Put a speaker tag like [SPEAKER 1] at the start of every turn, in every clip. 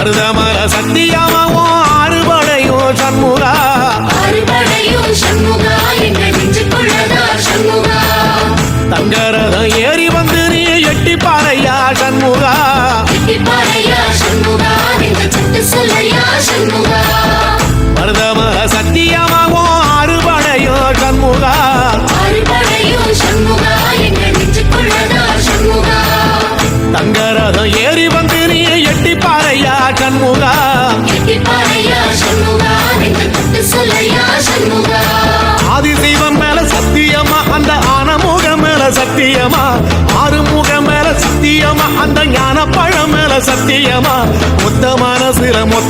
[SPEAKER 1] மருதம கெட்டி பாறையா
[SPEAKER 2] கண்முகா
[SPEAKER 1] ஆதிசைவம் மேல சத்தியமா அந்த ஆனமுக மேல சத்தியமா? ஆறுமுக மேல சத்தியமா அந்த ஞான பழம் மேல சத்தியமா? மொத்த மனசுல மொத்த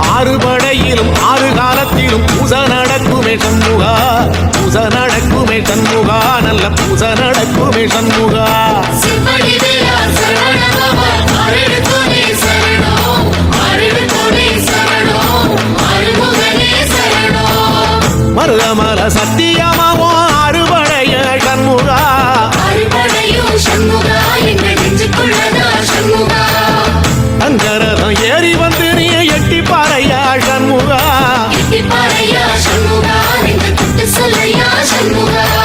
[SPEAKER 1] ஆறு படையிலும் ஆறு காலத்திலும் பூச நடக்குமே சண்முகா. பூச நடக்குமே சண்முகா நல்ல பூச நடக்குமே சண்முகா. மருதமர சத்தியமாவோ Aleluya.